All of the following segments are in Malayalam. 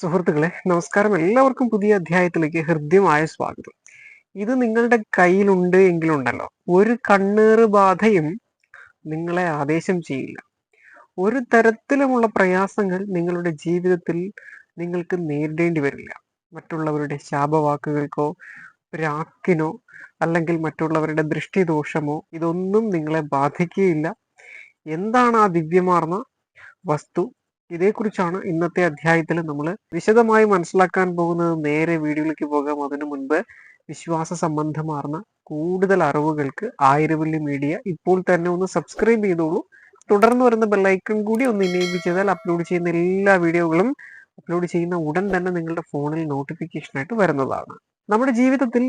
സുഹൃത്തുക്കളെ നമസ്കാരം. എല്ലാവർക്കും പുതിയ അധ്യായത്തിലേക്ക് ഹൃദ്യമായ സ്വാഗതം. ഇത് നിങ്ങളുടെ കയ്യിലുണ്ട് എങ്കിലുണ്ടല്ലോ. ഒരു കണ്ണീർ ബാധയും നിങ്ങളെ ആദേശം ചെയ്യില്ല. ഒരു തരത്തിലുമുള്ള പ്രയാസങ്ങൾ നിങ്ങളുടെ ജീവിതത്തിൽ നിങ്ങൾക്ക് നേരിടേണ്ടി വരില്ല. മറ്റുള്ളവരുടെ ശാപവാക്കുകൾക്കോ പ്രാക്കിനോ അല്ലെങ്കിൽ മറ്റുള്ളവരുടെ ദൃഷ്ടിദോഷമോ ഇതൊന്നും നിങ്ങളെ ബാധിക്കുകയില്ല. എന്താണ് ആ ദിവ്യമാർന്ന വസ്തു? ഇതേക്കുറിച്ചാണ് ഇന്നത്തെ അധ്യായത്തിൽ നമ്മൾ വിശദമായി മനസ്സിലാക്കാൻ പോകുന്നത്. നേരെ വീഡിയോയിലേക്ക് പോകാം. അതിനു മുൻപ് വിശ്വാസ സംബന്ധമാർന്ന കൂടുതൽ അറിവുകൾക്ക് ആയിരവല്ലി മീഡിയ ഇപ്പോൾ തന്നെ ഒന്ന് സബ്സ്ക്രൈബ് ചെയ്തോളൂ. തുടർന്ന് വരുന്ന ബെല്ലൈക്കൺ കൂടി ഒന്ന് ഇനേബിൾ ചെയ്താൽ അപ്ലോഡ് ചെയ്യുന്ന എല്ലാ വീഡിയോകളും അപ്ലോഡ് ചെയ്യുന്ന ഉടൻ തന്നെ നിങ്ങളുടെ ഫോണിൽ നോട്ടിഫിക്കേഷൻ ആയിട്ട് വരുന്നതാണ്. നമ്മുടെ ജീവിതത്തിൽ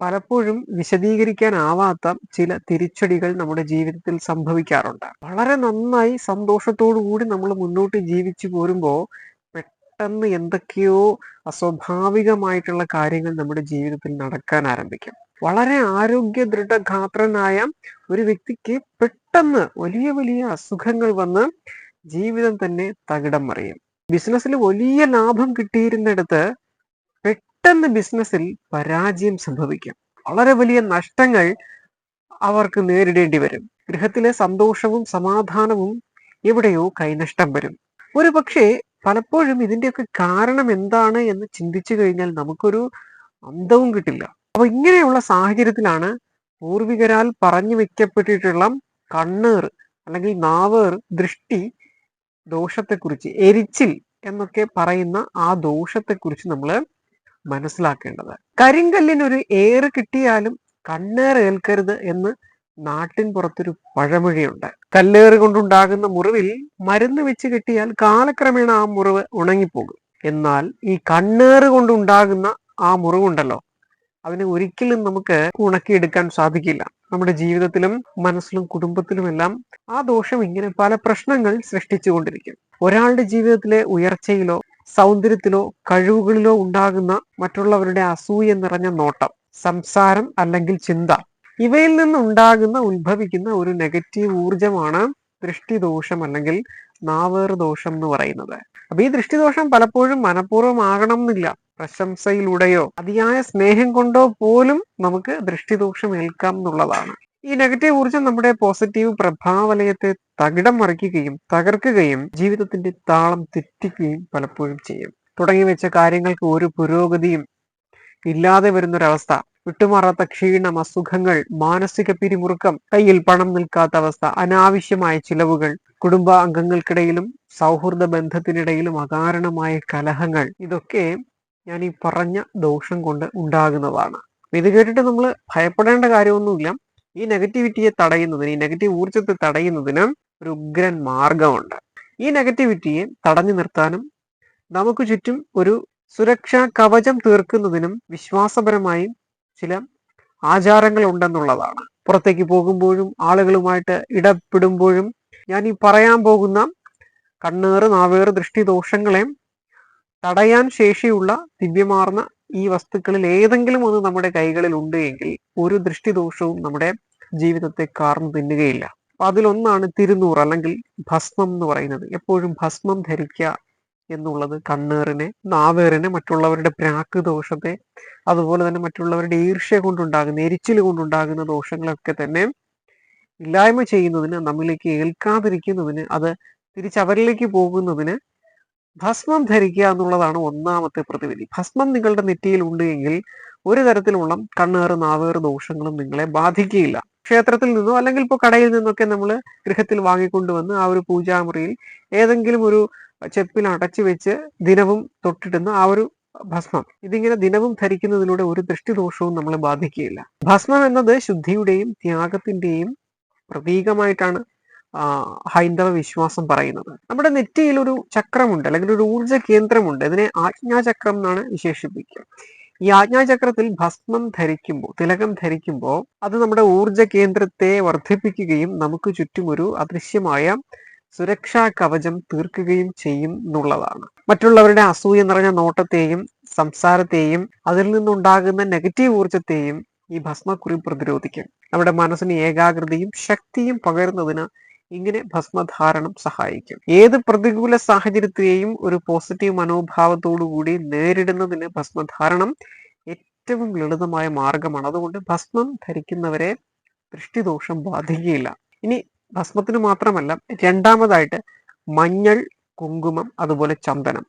പലപ്പോഴും വിശദീകരിക്കാനാവാത്ത ചില തിരിച്ചടികൾ നമ്മുടെ ജീവിതത്തിൽ സംഭവിക്കാറുണ്ട്. വളരെ നന്നായി സന്തോഷത്തോടു കൂടി നമ്മൾ മുന്നോട്ട് ജീവിച്ചു പോരുമ്പോൾ പെട്ടെന്ന് എന്തൊക്കെയോ അസ്വാഭാവികമായിട്ടുള്ള കാര്യങ്ങൾ നമ്മുടെ ജീവിതത്തിൽ നടക്കാൻ ആരംഭിക്കും. വളരെ ആരോഗ്യ ദൃഢഗാത്രനായ ഒരു വ്യക്തിക്ക് പെട്ടെന്ന് വലിയ വലിയ അസുഖങ്ങൾ വന്ന് ജീവിതം തന്നെ തകിടം മറിയും. ബിസിനസ്സിൽ വലിയ ലാഭം കിട്ടിയിരുന്നിടത്ത് പെട്ടെന്ന് ബിസിനസ്സിൽ പരാജയം സംഭവിക്കാം. വളരെ വലിയ നഷ്ടങ്ങൾ അവർക്ക് നേരിടേണ്ടി വരും. ഗൃഹത്തിലെ സന്തോഷവും സമാധാനവും എവിടെയോ കൈനഷ്ടം വരും. ഒരു പക്ഷേ പലപ്പോഴും ഇതിന്റെയൊക്കെ കാരണം എന്താണ് എന്ന് ചിന്തിച്ചു കഴിഞ്ഞാൽ നമുക്കൊരു അന്തവും കിട്ടില്ല. അപ്പൊ ഇങ്ങനെയുള്ള സാഹചര്യത്തിലാണ് പൂർവികരാൽ പറഞ്ഞു വെക്കപ്പെട്ടിട്ടുള്ള കണ്ണേർ അല്ലെങ്കിൽ നാവേർ ദൃഷ്ടി ദോഷത്തെക്കുറിച്ച് എരിച്ചിൽ എന്നൊക്കെ പറയുന്ന ആ ദോഷത്തെക്കുറിച്ച് നമ്മൾ മനസ്സിലാക്കേണ്ടത്. കരിങ്കല്ലിനൊരു ഏറ് കിട്ടിയാലും കണ്ണേറ് ഏൽക്കരുത് എന്ന് നാട്ടിൻ പുറത്തൊരു പഴമൊഴിയുണ്ട്. കല്ലേറ് കൊണ്ടുണ്ടാകുന്ന മുറിവിൽ മരുന്ന് വെച്ച് കിട്ടിയാൽ കാലക്രമേണ ആ മുറിവ് ഉണങ്ങിപ്പോകും. എന്നാൽ ഈ കണ്ണേറ് കൊണ്ടുണ്ടാകുന്ന ആ മുറിവുണ്ടല്ലോ അതിനെ ഒരിക്കലും നമുക്ക് ഉണക്കിയെടുക്കാൻ സാധിക്കില്ല. നമ്മുടെ ജീവിതത്തിലും മനസ്സിലും കുടുംബത്തിലുമെല്ലാം ആ ദോഷം ഇങ്ങനെ പല പ്രശ്നങ്ങൾ സൃഷ്ടിച്ചുകൊണ്ടിരിക്കും. ഒരാളുടെ ജീവിതത്തിലെ ഉയർച്ചയിലോ സൗന്ദര്യത്തിലോ കഴിവുകളിലോ ഉണ്ടാകുന്ന മറ്റുള്ളവരുടെ അസൂയ നിറഞ്ഞ നോട്ടം സംസാരം അല്ലെങ്കിൽ ചിന്ത. ഇവയിൽ നിന്ന് ഉണ്ടാകുന്ന ഉത്ഭവിക്കുന്ന ഒരു നെഗറ്റീവ് ഊർജമാണ് ദൃഷ്ടിദോഷം അല്ലെങ്കിൽ നാവേർ ദോഷം എന്ന് പറയുന്നത്. അപ്പൊ ഈ ദൃഷ്ടിദോഷം പലപ്പോഴും മനഃപൂർവമാകണം എന്നില്ല. പ്രശംസയിലൂടെയോ അതിയായ സ്നേഹം കൊണ്ടോ പോലും നമുക്ക് ദൃഷ്ടിദോഷം ഏൽക്കാം എന്നുള്ളതാണ്. ഈ നെഗറ്റീവ് ഊർജം നമ്മുടെ പോസിറ്റീവ് പ്രഭാവലയത്തെ തകിടം മറിക്കുകയും തകർക്കുകയും ജീവിതത്തിന്റെ താളം തെറ്റിക്കുകയും പലപ്പോഴും ചെയ്യും. തുടങ്ങി വെച്ച കാര്യങ്ങൾക്ക് ഒരു പുരോഗതിയും ഇല്ലാതെ വരുന്നൊരവസ്ഥ വിട്ടുമാറാത്ത ക്ഷീണം അസുഖങ്ങൾ മാനസിക പിരിമുറുക്കം കയ്യിൽ പണം നിൽക്കാത്ത അവസ്ഥ അനാവശ്യമായ ചിലവുകൾ കുടുംബ അംഗങ്ങൾക്കിടയിലും സൗഹൃദ ബന്ധത്തിനിടയിലും അകാരണമായ കലഹങ്ങൾ ഇതൊക്കെ ഞാൻ ഈ പറഞ്ഞ ദോഷം കൊണ്ട് ഉണ്ടാകുന്നതാണ്. ഇത് കേട്ടിട്ട് നമ്മൾ ഭയപ്പെടേണ്ട കാര്യമൊന്നുമില്ല. ഈ നെഗറ്റിവിറ്റിയെ തടയുന്നതിന് ഈ നെഗറ്റീവ് ഊർജത്തെ തടയുന്നതിന് ഒരു ഉഗ്രൻ മാർഗമുണ്ട് ഈ നെഗറ്റിവിറ്റിയെ തടഞ്ഞു നിർത്താനും നമുക്ക് ചുറ്റും ഒരു സുരക്ഷാ കവചം തീർക്കുന്നതിനും വിശ്വാസപരമായും ചില ആചാരങ്ങൾ ഉണ്ടെന്നുള്ളതാണ്. പുറത്തേക്ക് പോകുമ്പോഴും ആളുകളുമായിട്ട് ഇടപെടുമ്പോഴും ഞാൻ ഈ പറയാൻ പോകുന്ന കണ്ണേറ് നാവേറ് ദൃഷ്ടിദോഷങ്ങളെ തടയാൻ ശേഷിയുള്ള ദിവ്യമാർന്ന ഈ വസ്തുക്കളിൽ ഏതെങ്കിലും ഒന്ന് നമ്മുടെ കൈകളിൽ ഉണ്ട് എങ്കിൽ ഒരു ദൃഷ്ടിദോഷവും നമ്മുടെ ജീവിതത്തെ കാർന്നു തിന്നുകയില്ല. അപ്പൊ അതിലൊന്നാണ് തിരുനൂർ അല്ലെങ്കിൽ ഭസ്മം എന്ന് പറയുന്നത്. എപ്പോഴും ഭസ്മം ധരിക്കുക എന്നുള്ളത് കണ്ണേറിനെ നാവേറിനെ മറ്റുള്ളവരുടെ പ്രാക്ക് ദോഷത്തെ അതുപോലെ തന്നെ മറ്റുള്ളവരുടെ ഈർഷ്യ കൊണ്ടുണ്ടാകുന്ന എരിച്ചിൽ കൊണ്ടുണ്ടാകുന്ന ദോഷങ്ങളൊക്കെ തന്നെ ഇല്ലായ്മ ചെയ്യുന്നതിന് നമ്മിലേക്ക് ഏൽക്കാതിരിക്കുന്നതിന് അത് തിരിച്ചവരിലേക്ക് പോകുന്നതിന് ഭസ്മം ധരിക്കുക എന്നുള്ളതാണ് ഒന്നാമത്തെ പ്രതിവിധി. ഭസ്മം നിങ്ങളുടെ നെറ്റിയിൽ ഉണ്ട് എങ്കിൽ ഒരു തരത്തിലുള്ള കണ്ണേറ് നാവേറ് ദോഷങ്ങളും നിങ്ങളെ ബാധിക്കുകയില്ല. ക്ഷേത്രത്തിൽ നിന്നോ അല്ലെങ്കിൽ ഇപ്പോൾ കടയിൽ നിന്നൊക്കെ നമ്മൾ ഗൃഹത്തിൽ വാങ്ങിക്കൊണ്ടുവന്ന് ആ ഒരു പൂജാമുറിയിൽ ഏതെങ്കിലും ഒരു ചെപ്പിൽ അടച്ചു വെച്ച് ദിനവും തൊട്ടിടുന്ന ആ ഒരു ഭസ്മം. ഇതിങ്ങനെ ദിനവും ധരിക്കുന്നതിലൂടെ ഒരു ദൃഷ്ടിദോഷവും നമ്മളെ ബാധിക്കുകയില്ല. ഭസ്മം എന്നത് ശുദ്ധിയുടെയും ത്യാഗത്തിന്റെയും പ്രതീകമായിട്ടാണ് ഹൈന്ദവ വിശ്വാസം പറയുന്നത്. നമ്മുടെ നെറ്റിയിൽ ഒരു ചക്രമുണ്ട് അല്ലെങ്കിൽ ഒരു ഊർജ കേന്ദ്രമുണ്ട്. ഇതിനെ ആജ്ഞാചക്രം എന്നാണ് വിശേഷിപ്പിക്കുക. ഈ ആജ്ഞാചക്രത്തിൽ ഭസ്മം ധരിക്കുമ്പോൾ തിലകം ധരിക്കുമ്പോൾ അത് നമ്മുടെ ഊർജ കേന്ദ്രത്തെ വർദ്ധിപ്പിക്കുകയും നമുക്ക് ചുറ്റും ഒരു അദൃശ്യമായ സുരക്ഷാ കവചം തീർക്കുകയും ചെയ്യും എന്നുള്ളതാണ്. മറ്റുള്ളവരുടെ അസൂയ നിറഞ്ഞ നോട്ടത്തെയും സംസാരത്തെയും അതിൽ നിന്നുണ്ടാകുന്ന നെഗറ്റീവ് ഊർജത്തെയും ഈ ഭസ്മക്കുറി പ്രതിരോധിക്കും. നമ്മുടെ മനസ്സിന് ഏകാഗ്രതയും ശക്തിയും പകരുന്നതിന് ഇങ്ങനെ ഭസ്മധാരണം സഹായിക്കും. ഏത് പ്രതികൂല സാഹചര്യത്തെയും ഒരു പോസിറ്റീവ് മനോഭാവത്തോടു കൂടി നേരിടുന്നതിന് ഭസ്മധാരണം ഏറ്റവും ലളിതമായ മാർഗമാണ്. അതുകൊണ്ട് ഭസ്മം ധരിക്കുന്നവരെ ദൃഷ്ടിദോഷം ബാധിക്കുകയില്ല. ഇനി ഭസ്മത്തിന് മാത്രമല്ല രണ്ടാമതായിട്ട് മഞ്ഞൾ കുങ്കുമം അതുപോലെ ചന്ദനം.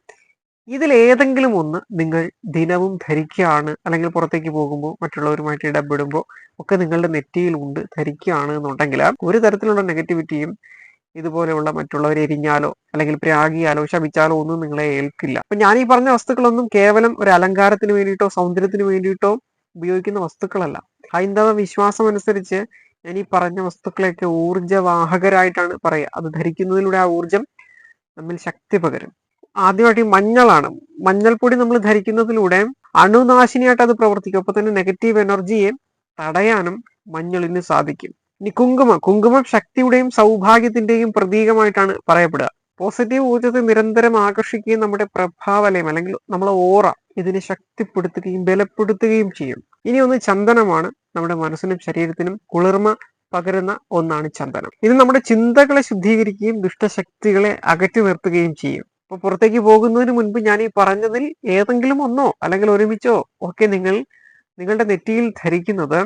ഇതിലേതെങ്കിലും ഒന്ന് നിങ്ങൾ ദിനവും ധരിക്കുകയാണ് അല്ലെങ്കിൽ പുറത്തേക്ക് പോകുമ്പോൾ മറ്റുള്ളവരുമായിട്ട് ഇടപെടുമ്പോൾ ഒക്കെ നിങ്ങളുടെ നെറ്റിയിലുണ്ട് ധരിക്കുകയാണ് എന്നുണ്ടെങ്കിൽ ഒരു തരത്തിലുള്ള നെഗറ്റിവിറ്റിയും ഇതുപോലെയുള്ള മറ്റുള്ളവരെ എരിഞ്ഞാലോ അല്ലെങ്കിൽ പ്രാഗിയാലോ ശപിച്ചാലോ ഒന്നും നിങ്ങളെ ഏൽക്കില്ല. അപ്പൊ ഞാൻ ഈ പറഞ്ഞ വസ്തുക്കളൊന്നും കേവലം ഒരു അലങ്കാരത്തിന് വേണ്ടിയിട്ടോ സൗന്ദര്യത്തിന് വേണ്ടിയിട്ടോ ഉപയോഗിക്കുന്ന വസ്തുക്കളല്ല. ഹൈന്ദവ വിശ്വാസം അനുസരിച്ച് ഞാൻ ഈ പറഞ്ഞ വസ്തുക്കളെയൊക്കെ ഊർജവാഹകരായിട്ടാണ് പറയുക. അത് ധരിക്കുന്നതിലൂടെ ആ ഊർജം നമ്മിൽ ശക്തി പകരും. ആദ്യമായിട്ട് ഈ മഞ്ഞളാണ്. മഞ്ഞൾപ്പൊടി നമ്മൾ ധരിക്കുന്നതിലൂടെ അണുനാശിനിയായിട്ട് അത് പ്രവർത്തിക്കും. അപ്പൊ തന്നെ നെഗറ്റീവ് എനർജിയെ തടയാനും മഞ്ഞളിന് സാധിക്കും. ഇനി കുങ്കുമം. കുങ്കുമം ശക്തിയുടെയും സൗഭാഗ്യത്തിന്റെയും പ്രതീകമായിട്ടാണ് പറയപ്പെടുക. പോസിറ്റീവ് ഊർജത്തെ നിരന്തരം ആകർഷിക്കുകയും നമ്മുടെ പ്രഭാവലയം അല്ലെങ്കിൽ നമ്മളെ ഓറ ഇതിനെ ശക്തിപ്പെടുത്തുകയും ബലപ്പെടുത്തുകയും ചെയ്യും. ഇനി ഒന്ന് ചന്ദനമാണ്. നമ്മുടെ മനസ്സിനും ശരീരത്തിനും കുളിർമ പകരുന്ന ഒന്നാണ് ചന്ദനം. ഇത് നമ്മുടെ ചിന്തകളെ ശുദ്ധീകരിക്കുകയും ദുഷ്ടശക്തികളെ അകറ്റി നിർത്തുകയും ചെയ്യും. അപ്പൊ പുറത്തേക്ക് പോകുന്നതിന് മുൻപ് ഞാൻ ഈ പറഞ്ഞതിൽ ഏതെങ്കിലും ഒന്നോ അല്ലെങ്കിൽ ഒരുമിച്ചോ ഒക്കെ നിങ്ങൾ നിങ്ങളുടെ നെറ്റിയിൽ ധരിക്കുന്നത്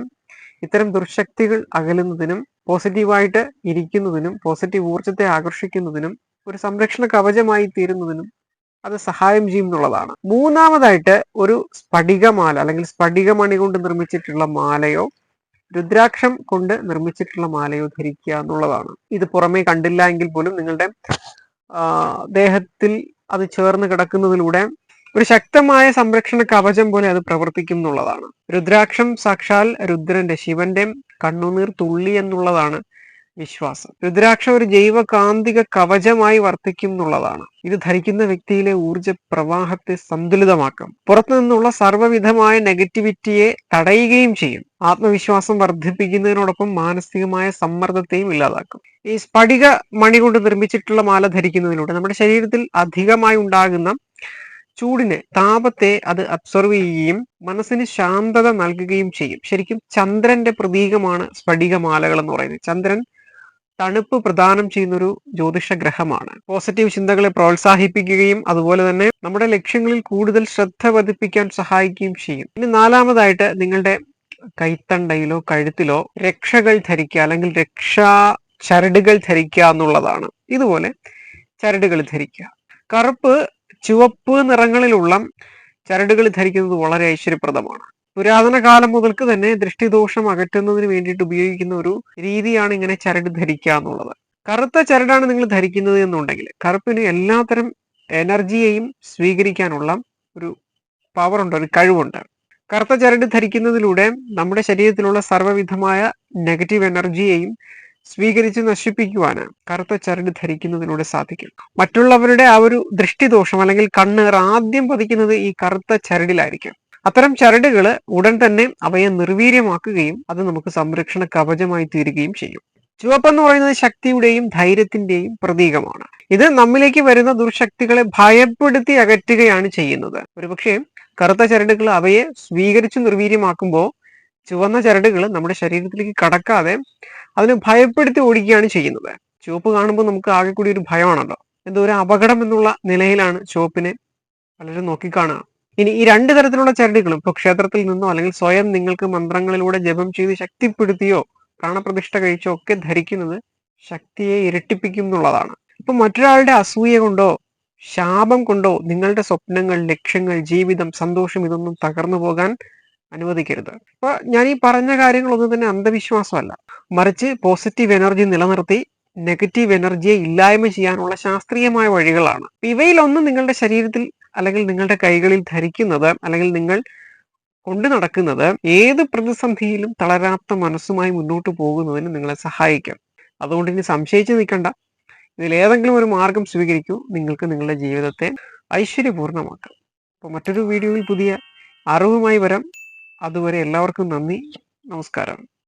ഇത്തരം ദുർശക്തികൾ അകലുന്നതിനും പോസിറ്റീവായിട്ട് ഇരിക്കുന്നതിനും പോസിറ്റീവ് ഊർജത്തെ ആകർഷിക്കുന്നതിനും ഒരു സംരക്ഷണ കവചമായി തീരുന്നതിനും അത് സഹായം ചെയ്യും എന്നുള്ളതാണ്. മൂന്നാമതായിട്ട് ഒരു സ്ഫടികമാല അല്ലെങ്കിൽ സ്ഫടികമണി കൊണ്ട് നിർമ്മിച്ചിട്ടുള്ള മാലയോ രുദ്രാക്ഷം കൊണ്ട് നിർമ്മിച്ചിട്ടുള്ള മാലയോ ധരിക്കുക എന്നുള്ളതാണ്. ഇത് പുറമേ കണ്ടില്ല എങ്കിൽ പോലും നിങ്ങളുടെ ദേഹത്തിൽ അത് ചേർന്ന് കിടക്കുന്നതിലൂടെ ഒരു ശക്തമായ സംരക്ഷണ കവചം പോലെ അത് പ്രവർത്തിക്കും എന്നുള്ളതാണ്. രുദ്രാക്ഷം സാക്ഷാൽ രുദ്രന്റെ ശിവന്റെ കണ്ണുനീർ തുള്ളി എന്നുള്ളതാണ് വിശ്വാസം. രുദ്രാക്ഷ ഒരു ജൈവകാന്തിക കവചമായി വർത്തിക്കും എന്നുള്ളതാണ് ഇത് ധരിക്കുന്ന വ്യക്തിയിലെ ഊർജ പ്രവാഹത്തെ സന്തുലിതമാക്കും. പുറത്തു നിന്നുള്ള സർവവിധമായ നെഗറ്റിവിറ്റിയെ തടയുകയും ചെയ്യും. ആത്മവിശ്വാസം വർദ്ധിപ്പിക്കുന്നതിനോടൊപ്പം മാനസികമായ സമ്മർദ്ദത്തെയും ഇല്ലാതാക്കും. ഈ സ്ഫടിക മണി കൊണ്ട് നിർമ്മിച്ചിട്ടുള്ള മാല ധരിക്കുന്നതിലൂടെ നമ്മുടെ ശരീരത്തിൽ അധികമായി ഉണ്ടാകുന്ന ചൂടിനെ താപത്തെ അത് അബ്സർവ് ചെയ്യുകയും മനസ്സിന് ശാന്തത നൽകുകയും ചെയ്യും. ശരിക്കും ചന്ദ്രന്റെ പ്രതീകമാണ് സ്ഫടികമാലകൾ എന്ന് പറയുന്നത്. ചന്ദ്രൻ തണുപ്പ് പ്രദാനം ചെയ്യുന്നൊരു ജ്യോതിഷ ഗ്രഹമാണ് പോസിറ്റീവ് ചിന്തകളെ പ്രോത്സാഹിപ്പിക്കുകയും അതുപോലെ തന്നെ നമ്മുടെ ലക്ഷ്യങ്ങളിൽ കൂടുതൽ ശ്രദ്ധ പതിപ്പിക്കാൻ സഹായിക്കുകയും ചെയ്യും. ഇനി നാലാമതായിട്ട് നിങ്ങളുടെ കൈത്തണ്ടയിലോ കഴുത്തിലോ രക്ഷകൾ ധരിക്കുക അല്ലെങ്കിൽ രക്ഷാ ചരടുകൾ ധരിക്കുക എന്നുള്ളതാണ്. ഇതുപോലെ ചരടുകൾ ധരിക്കുക. കറുപ്പ് ചുവപ്പ് നിറങ്ങളിലുള്ള ചരടുകൾ ധരിക്കുന്നത് വളരെ ഐശ്വര്യപ്രദമാണ്. പുരാതന കാലം മുതൽക്ക് തന്നെ ദൃഷ്ടിദോഷം അകറ്റുന്നതിന് വേണ്ടിയിട്ട് ഉപയോഗിക്കുന്ന ഒരു രീതിയാണ് ഇങ്ങനെ ചരട് ധരിക്കുക എന്നുള്ളത്. കറുത്ത ചരടാണ് നിങ്ങൾ ധരിക്കുന്നത് എന്നുണ്ടെങ്കിൽ കറുപ്പിന് എല്ലാത്തരം എനർജിയെയും സ്വീകരിക്കാനുള്ള ഒരു പവർ ഉണ്ട് ഒരു കഴിവുണ്ട്. കറുത്ത ചരട് ധരിക്കുന്നതിലൂടെ നമ്മുടെ ശരീരത്തിലുള്ള സർവവിധമായ നെഗറ്റീവ് എനർജിയെയും സ്വീകരിച്ച് നശിപ്പിക്കുവാന് കറുത്ത ചരട് ധരിക്കുന്നതിലൂടെ സാധിക്കും. മറ്റുള്ളവരുടെ ആ ഒരു ദൃഷ്ടിദോഷം അല്ലെങ്കിൽ കണ്ണേർ ആദ്യം പതിക്കുന്നത് ഈ കറുത്ത ചരടിലായിരിക്കും. അത്തരം ചരടുകൾ ഉടൻ തന്നെ അവയെ നിർവീര്യമാക്കുകയും അത് നമുക്ക് സംരക്ഷണ കവചമായി തീരുകയും ചെയ്യും. ചുവപ്പെന്ന് പറയുന്നത് ശക്തിയുടെയും ധൈര്യത്തിന്റെയും പ്രതീകമാണ്. ഇത് നമ്മിലേക്ക് വരുന്ന ദുർശക്തികളെ ഭയപ്പെടുത്തി അകറ്റുകയാണ് ചെയ്യുന്നത്. ഒരുപക്ഷെ കറുത്ത ചരടുകൾ അവയെ സ്വീകരിച്ചു നിർവീര്യമാക്കുമ്പോൾ ചുവന്ന ചരടുകൾ നമ്മുടെ ശരീരത്തിലേക്ക് കടക്കാതെ അതിനെ ഭയപ്പെടുത്തി ഓടിക്കുകയാണ് ചെയ്യുന്നത്. ചുവപ്പ് കാണുമ്പോൾ നമുക്ക് ആകെ കൂടി ഒരു ഭയമാണല്ലോ. എന്തോ ഒരു അപകടം എന്നുള്ള നിലയിലാണ് ചുവപ്പിനെ പലരും നോക്കിക്കാണുക. ഇനി ഈ രണ്ട് തരത്തിലുള്ള ചരടുകളും ഇപ്പൊ ക്ഷേത്രത്തിൽ നിന്നോ അല്ലെങ്കിൽ സ്വയം നിങ്ങൾക്ക് മന്ത്രങ്ങളിലൂടെ ജപം ചെയ്ത് ശക്തിപ്പെടുത്തിയോ പ്രാണപ്രതിഷ്ഠ കഴിച്ചോ ഒക്കെ ധരിക്കുന്നത് ശക്തിയെ ഇരട്ടിപ്പിക്കും എന്നുള്ളതാണ്. ഇപ്പൊ മറ്റൊരാളുടെ അസൂയ കൊണ്ടോ ശാപം കൊണ്ടോ നിങ്ങളുടെ സ്വപ്നങ്ങൾ ലക്ഷ്യങ്ങൾ ജീവിതം സന്തോഷം ഇതൊന്നും തകർന്നു പോകാൻ അനുവദിക്കരുത്. അപ്പൊ ഞാൻ ഈ പറഞ്ഞ കാര്യങ്ങളൊന്നും തന്നെ അന്ധവിശ്വാസമല്ല. മറിച്ച് പോസിറ്റീവ് എനർജി നിലനിർത്തി നെഗറ്റീവ് എനർജിയെ ഇല്ലായ്മ ചെയ്യാനുള്ള ശാസ്ത്രീയമായ വഴികളാണ്. ഇവയിലൊന്നും നിങ്ങളുടെ ശരീരത്തിൽ അല്ലെങ്കിൽ നിങ്ങളുടെ കൈകളിൽ ധരിക്കുന്നത് അല്ലെങ്കിൽ നിങ്ങൾ കൊണ്ടു നടക്കുന്നത് ഏത് പ്രതിസന്ധിയിലും തളരാത്ത മനസ്സുമായി മുന്നോട്ട് പോകുന്നതിന് നിങ്ങളെ സഹായിക്കും. അതുകൊണ്ട് ഇനി സംശയിച്ച് നിൽക്കണ്ട. ഇതിൽ ഏതെങ്കിലും ഒരു മാർഗം സ്വീകരിക്കൂ. നിങ്ങൾക്ക് നിങ്ങളുടെ ജീവിതത്തെ ഐശ്വര്യപൂർണമാക്കാം അപ്പോൾ മറ്റൊരു വീഡിയോയിൽ പുതിയ അറിവുമായി വരാം. അതുവരെ എല്ലാവർക്കും നന്ദി. നമസ്കാരം.